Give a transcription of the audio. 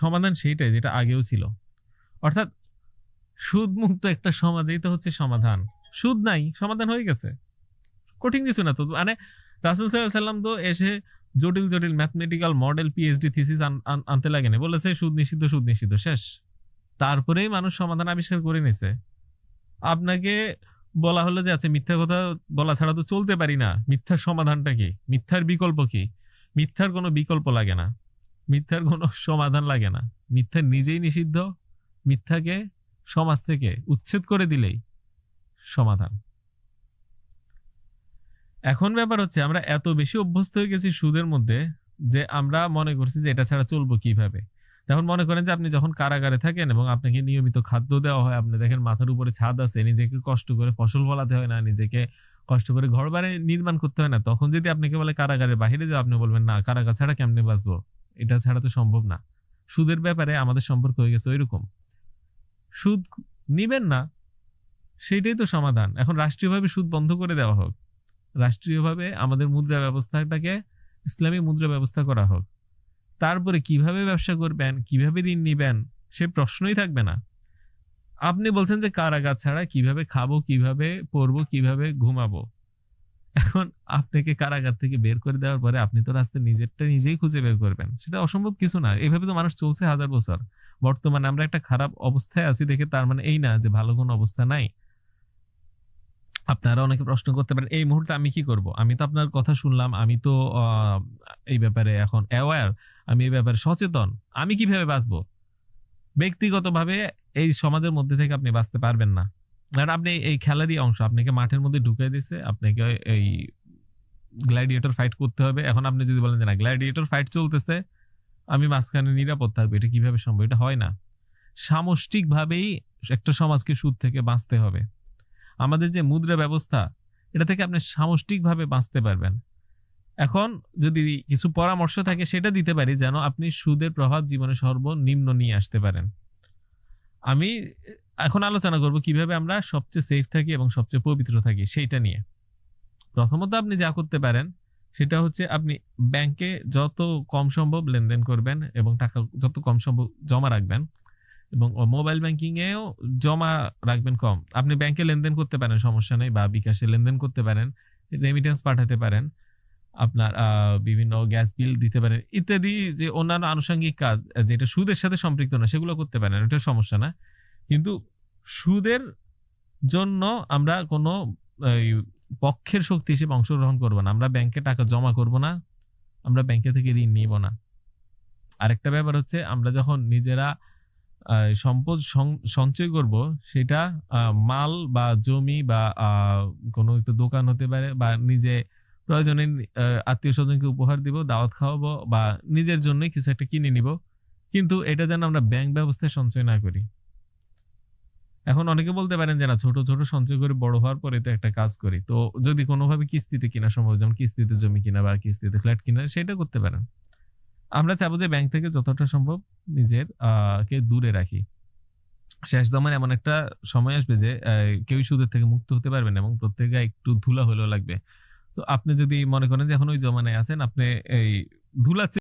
সমাধান সেইটাই যেটা আগেও ছিল। অর্থাৎ সুদ মুক্ত একটা সমাজেই তো হচ্ছে সমাধান। সুদ নাই, সমাধান হয়ে গেছে। কঠিন কিছু না তো মানে রাসুল সাল্লাম তো এসে জটিল জটিল ম্যাথমেটিক্যাল মডেল পিএইচডি থিসিস আনতে লাগেনি। বলেছে, সুদ নিষিদ্ধ সুদ নিষিদ্ধ, শেষ। তারপরেই মানুষ সমাধান আবিষ্কার করে নিছে। আপনাকে বলা হলো যে আচ্ছা মিথ্যা কথা বলা ছাড়া তো চলতে পারি না। মিথ্যার সমাধানটা কি? মিথ্যার বিকল্প কি? মিথ্যার কোনো বিকল্প লাগে না। মিথ্যার কোনো সমাধান লাগে না। মিথ্যা নিজেই নিষিদ্ধ, মিথ্যাকে সমাজ থেকে উচ্ছেদ করে দিলেই সমাধান। এখন ব্যাপার হচ্ছে, আমরা এত বেশি অভ্যস্ত হয়ে গেছি সুদের মধ্যে যে আমরা মনে করছি যে এটা ছাড়া চলবো কীভাবে। এখন মনে করেন যে আপনি যখন কারাগারে থাকেন এবং আপনাকে নিয়মিত খাদ্য দেওয়া হয়, আপনি দেখেন মাথার উপরে ছাদ আছে, নিজেকে কষ্ট করে ফসল ফলাতে হয় না, নিজেকে কষ্ট করে ঘর বাড়ি নির্মাণ করতে হয় না। তখন যদি আপনাকে বলে কারাগারের বাহিরে যাও, আপনি বলবেন, না, কারাগার ছাড়া কেমনে বাঁচবো? এটা ছাড়া তো সম্ভব না। সুদের ব্যাপারে আমাদের সম্পর্ক হয়ে গেছে ওইরকম। সুদ নিবেন না সেইটাই তো সমাধান। এখন রাষ্ট্রীয়ভাবে সুদ বন্ধ করে দেওয়া হোক, রাষ্ট্রীয়ভাবে আমাদের মুদ্রা ব্যবস্থাটাকে, ইসলামী মুদ্রা ব্যবস্থা করা হোক, তারপরে কীভাবে ব্যবসা করবেন, কীভাবে ঋণ নিবেন, সে প্রশ্নই থাকবে না। আপনি বলছেন যে কারাগার ছাড়া কীভাবে খাব, কীভাবে পরবো, কীভাবে ঘুমাবো? এখন আপনাকে কারাগার থেকে বের করে দেওয়ার পরে আপনি তো রাস্তায় নিজেরটা নিজেই খুঁজে বের করবেন। সেটা অসম্ভব কিছু না। এইভাবে তো মানুষ চলছে হাজার বছর। বর্তমানে আমরা একটা খারাপ অবস্থায় আছি দেখে তার মানে এই না যে ভালো কোনো অবস্থা নাই। আপনারা অনেকে প্রশ্ন করতে পারেন, এই মুহূর্তে আমি কি করব? আমি তো আপনার কথা শুনলাম, আমি তো এই ব্যাপারে এখন অ্যাওয়ার আমি এই ব্যাপারে সচেতন। আমি কীভাবে বাঁচবো? ব্যক্তিগতভাবে এই সমাজের মধ্যে থেকে আপনি বাঁচতে পারবেন না। কারণ আপনি এই খেলারই অংশ, আপনাকে মাঠের মধ্যে ঢুকিয়ে দিছে, আপনাকে এই গ্ল্যাডিয়েটর ফাইট করতে হবে। এখন আপনি যদি বলেন যে না গ্ল্যাডিয়েটর ফাইট চলতেছে, আমি মাঝখানে নিরাপদ থাকব, এটা কীভাবে সম্ভব? এটা হয় না। সামষ্টিকভাবেই একটা সমাজকে সুদ থেকে বাঁচতে হবে। আমাদের যে মুদ্রা ব্যবস্থা, এটা থেকে আপনি সামষ্টিকভাবে বাঁচতে পারবেন। এখন যদি কিছু পরামর্শ থাকে, সেটা দিতে পারি যেন আপনি সুদের প্রভাব জীবনে সর্বনিম্ন নিয়ে আসতে পারেন। আমি এখন আলোচনা করব কীভাবে আমরা সবচেয়ে সেফ থাকি এবং সবচেয়ে পবিত্র থাকি সেইটা নিয়ে। প্রথমত আপনি যা করতে পারেন, সেটা হচ্ছে আপনি ব্যাংকে যত কম সম্ভব লেনদেন করবেন এবং টাকা যত কম সম্ভব জমা রাখবেন এবং মোবাইল ব্যাংকিংয়েও জমা রাখবেন কম। আপনি ব্যাংকে লেনদেন করতে পারেন, সমস্যা নেই, বা বিকাশে লেনদেন করতে পারেন রেমিটেন্স পাঠাতে পারেন, আপনার বিভিন্ন গ্যাস বিল দিতে পারেন, ইত্যাদি যে অন্যান্য আনুষঙ্গিক কাজ, যেটা সুদের সাথে সম্পৃক্ত না, সেগুলো করতে পারেন এটা সমস্যা না। কিন্তু সুদের জন্য আমরা কোনো পক্ষের শক্তি হিসেবে অংশগ্রহণ করব না। আমরা ব্যাংকে টাকা জমা করব না, আমরা ব্যাংকে থেকে ঋণ নিব না। আরেকটা ব্যাপার হচ্ছে, আমরা যখন নিজেরা সম্পদ সঞ্চয় করব, সেটা মাল বা জমি বা কোনো একটা দোকান হতে পারে বা নিজে প্রয়োজনে আত্মীয় স্বজনকে উপহার দিব, দাওয়াত খাওয়াবো বা নিজের জন্যই কিছু একটা কিনে নিব। কিন্তু এটা যেন আমরা ব্যাংক ব্যবস্থায় সঞ্চয় না করি। এখন অনেকে বলতে পারেন যে, না, ছোট ছোট সঞ্চয় করে বড় হওয়ার পরে তো একটা কাজ করি। তো যদি কোনোভাবে কিস্তিতে কিনা সম্ভব যেমন কিস্তিতে জমি কিনা বা কিস্তিতে ফ্ল্যাট কিনা, সেটা করতে পারেন। আমরা চাবো যে ব্যাংক থেকে যতটা সম্ভব নিজের কে দূরে রাখি। শেষ জমান এমন একটা সময় আসবে যে কেউই সুদের থেকে মুক্ত হতে পারবেন এবং প্রত্যেকে একটু ধুলা হলেও লাগবে। তো আপনি যদি মনে করেন যে, এখন ওই জমানায় আছেন, আপনি এই ধুলা